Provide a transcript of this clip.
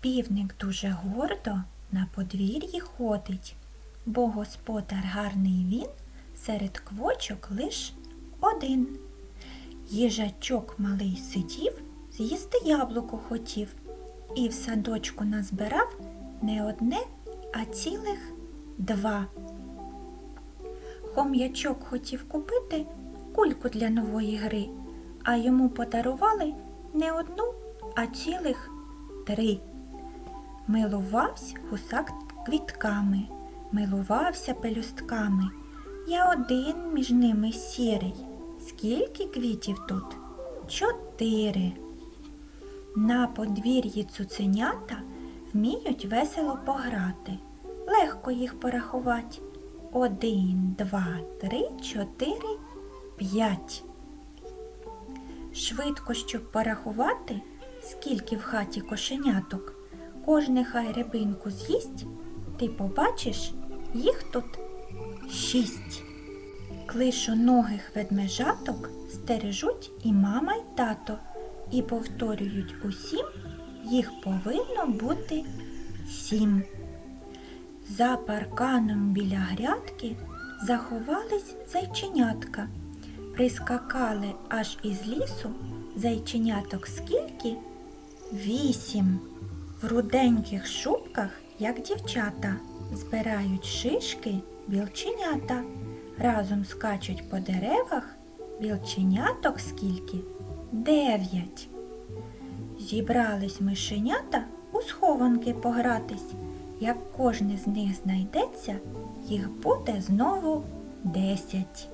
Півник дуже гордо на подвір'ї ходить, бо господар гарний він, серед квочок лиш один. Їжачок малий сидів, з'їсти яблуко хотів, і в садочку назбирав не одне, а цілих два. Хом'ячок хотів купити кульку для нової гри, а йому подарували не одну, а цілих три. Милувався гусак квітками, милувався пелюстками. Я один між ними сірий. Скільки квітів тут? Чотири. На подвір'ї цуценята вміють весело пограти. Легко їх порахувати. Один, два, три, чотири, п'ять. Швидко, щоб порахувати, скільки в хаті кошеняток, кожне хай рибинку з'їсть, ти побачиш, їх тут шість. Клишоногих ведмежаток стережуть і мама, й тато, і повторюють усім, їх повинно бути сім. За парканом біля грядки заховались зайченятка. Прискакали аж із лісу зайченяток скільки? Вісім. В руденьких шубках, як дівчата, збирають шишки білченята. Разом скачуть по деревах білченяток скільки? Дев'ять. Зібрались мишенята у схованки погратись. Як кожне з них знайдеться, їх буде знову десять.